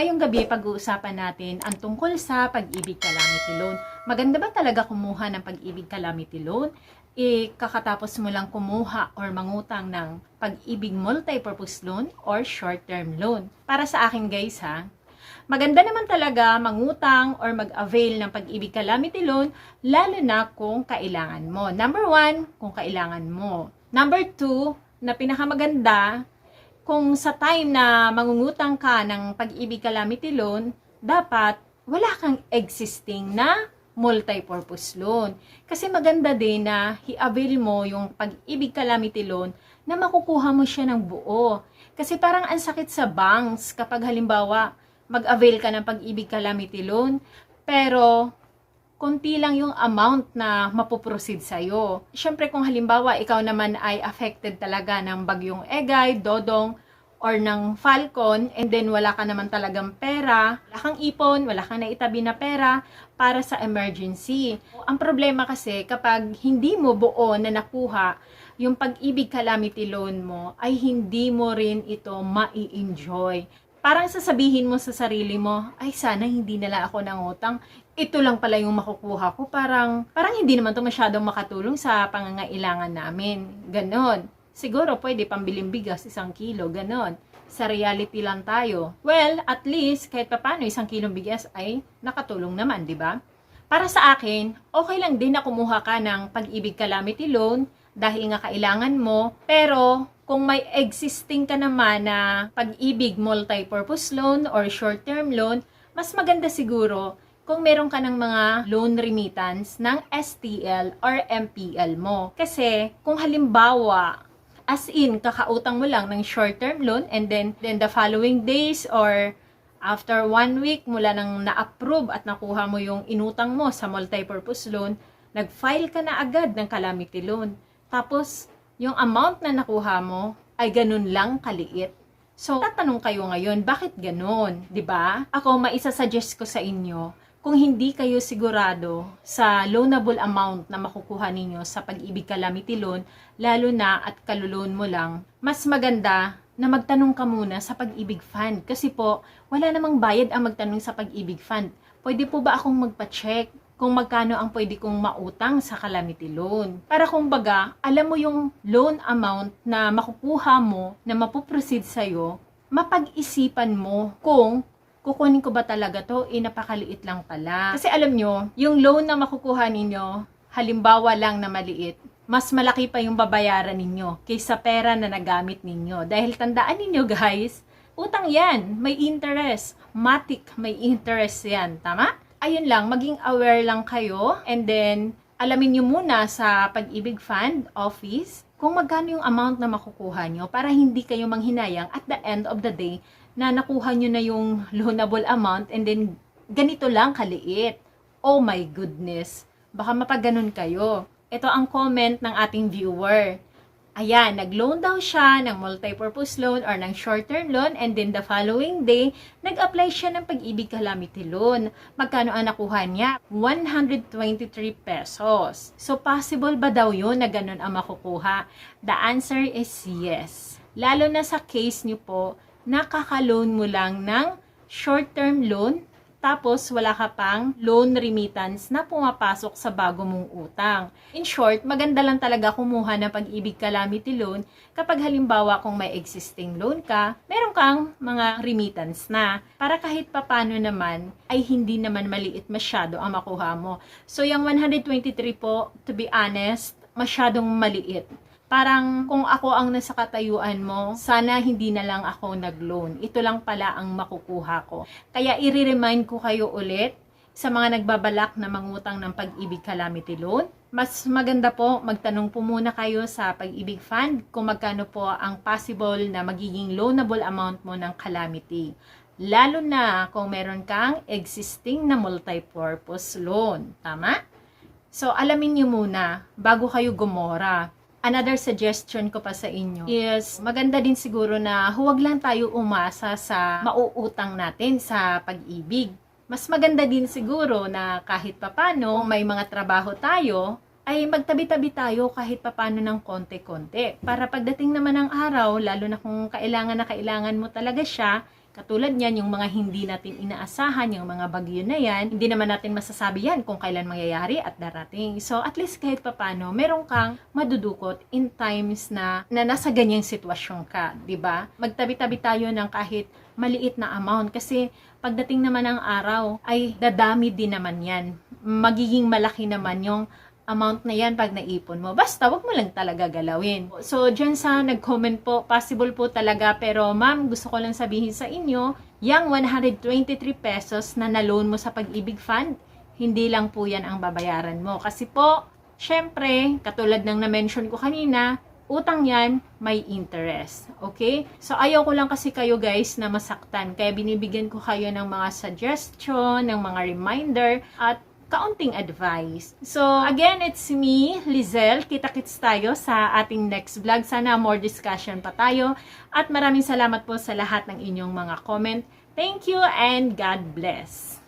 Ngayong gabi, pag-uusapan natin ang tungkol sa pag-ibig calamity loan. Maganda ba talaga kumuha ng pag-ibig calamity loan? E, kakatapos mo lang kumuha or mangutang ng pag-ibig multi-purpose loan or short-term loan. Para sa akin guys ha, maganda naman talaga mangutang or mag-avail ng pag-ibig calamity loan lalo na kung kailangan mo. Number one, kung kailangan mo. Number two, na pinakamaganda, kung sa time na mangungutang ka ng pag-ibig calamity loan, dapat wala kang existing na multi-purpose loan. Kasi maganda din na i-avail mo yung pag-ibig calamity loan na makukuha mo siya ng buo. Kasi parang ang sakit sa banks kapag halimbawa mag-avail ka ng pag-ibig calamity loan, pero konti lang yung amount na mapoproceed sa'yo. Siyempre kung halimbawa ikaw naman ay affected talaga ng bagyong Egay, Dodong, or ng Falcon, and then wala ka naman talagang pera, wala kang ipon, wala kang naitabi na pera para sa emergency. Ang problema kasi kapag hindi mo buo na nakuha yung pag-ibig calamity loan mo, ay hindi mo rin ito mai-enjoy parang sasabihin mo sa sarili mo, ay sana hindi nala ako nangutang. Ito lang pala yung makukuha ko. Parang, parang hindi naman to masyadong makatulong sa pangangailangan namin. Ganon. Siguro pwede pambiling bigas isang kilo. Ganon. Sa reality lang tayo. Well, at least kahit papano isang kilong bigas ay nakatulong naman, di ba? Para sa akin, okay lang din na kumuha ka ng pag-ibig calamity loan dahil nga kailangan mo, pero kung may existing ka naman na pag-ibig multi-purpose loan or short-term loan, mas maganda siguro kung meron ka ng mga loan remittance ng STL or MPL mo. Kasi kung halimbawa, as in, kakautang mo lang ng short-term loan and then, then the following days or after one week mula nang na-approve at nakuha mo yung inutang mo sa multi-purpose loan, nag-file ka na agad ng calamity loan. Tapos, yung amount na nakuha mo ay ganun lang kaliit. So, tatanong kayo ngayon, bakit ganun? ba? Ako, maisa-suggest ko sa inyo, kung hindi kayo sigurado sa loanable amount na makukuha ninyo sa pag-ibig calamity loan, lalo na at kaluloan mo lang, mas maganda na magtanong ka muna sa pag-ibig fund. Kasi po, wala namang bayad ang magtanong sa pag-ibig fund. Pwede po ba akong magpa-check kung magkano ang pwede kong mautang sa calamity loan. Para kung baga, alam mo yung loan amount na makukuha mo na mapuproceed sa'yo, mapag-isipan mo kung kukunin ko ba talaga to, eh napakaliit lang pala. Kasi alam nyo, yung loan na makukuha ninyo, halimbawa lang na maliit, mas malaki pa yung babayaran ninyo kaysa pera na nagamit ninyo. Dahil tandaan ninyo guys, utang yan, may interest. Matic, may interest yan. Tama? Ayun lang, maging aware lang kayo and then alamin nyo muna sa Pag-ibig Fund Office kung magkano yung amount na makukuha nyo para hindi kayo manghinayang at the end of the day na nakuha nyo na yung loanable amount and then ganito lang kaliit. Oh my goodness. Baka mapaganon kayo. Ito ang comment ng ating viewer. Ayan, nag-loan daw siya ng multi-purpose loan or ng short-term loan and then the following day, nag-apply siya ng pag-ibig calamity loan. Magkano ang nakuha niya? 123 pesos. So, possible ba daw yun na ganun ang makukuha? The answer is yes. Lalo na sa case niyo po, nakaka-loan mo lang ng short-term loan tapos wala ka pang loan remittance na pumapasok sa bago mong utang. In short, maganda lang talaga kumuha ng pag-ibig calamity loan kapag halimbawa kung may existing loan ka, meron kang mga remittance na para kahit papano naman ay hindi naman maliit masyado ang makuha mo. So yung 123 po, to be honest, masyadong maliit parang kung ako ang nasa katayuan mo, sana hindi na lang ako nag-loan. Ito lang pala ang makukuha ko. Kaya i-remind ko kayo ulit sa mga nagbabalak na mangutang ng pag-ibig calamity loan. Mas maganda po magtanong po muna kayo sa pag-ibig fund kung magkano po ang possible na magiging loanable amount mo ng calamity. Lalo na kung meron kang existing na multi-purpose loan. Tama? So, alamin nyo muna bago kayo gumora another suggestion ko pa sa inyo is maganda din siguro na huwag lang tayo umasa sa mauutang natin sa pag-ibig. Mas maganda din siguro na kahit papano may mga trabaho tayo ay magtabi-tabi tayo kahit papano ng konti-konti. Para pagdating naman ng araw, lalo na kung kailangan na kailangan mo talaga siya, Katulad niyan, yung mga hindi natin inaasahan, yung mga bagyo na yan, hindi naman natin masasabi yan kung kailan mangyayari at darating. So, at least kahit papano, meron kang madudukot in times na, na nasa ganyang sitwasyon ka, di ba? Magtabi-tabi tayo ng kahit maliit na amount kasi pagdating naman ng araw ay dadami din naman yan. Magiging malaki naman yung amount na yan pag naipon mo. Basta, wag mo lang talaga galawin. So, dyan sa nag-comment po, possible po talaga. Pero, ma'am, gusto ko lang sabihin sa inyo, yung 123 pesos na na-loan mo sa pag-ibig fund, hindi lang po yan ang babayaran mo. Kasi po, syempre, katulad ng na-mention ko kanina, utang yan, may interest. Okay? So, ayaw ko lang kasi kayo guys na masaktan. Kaya binibigyan ko kayo ng mga suggestion, ng mga reminder, at kaunting advice. So, again, it's me, Lizelle. Kita-kits tayo sa ating next vlog. Sana more discussion pa tayo. At maraming salamat po sa lahat ng inyong mga comment. Thank you and God bless.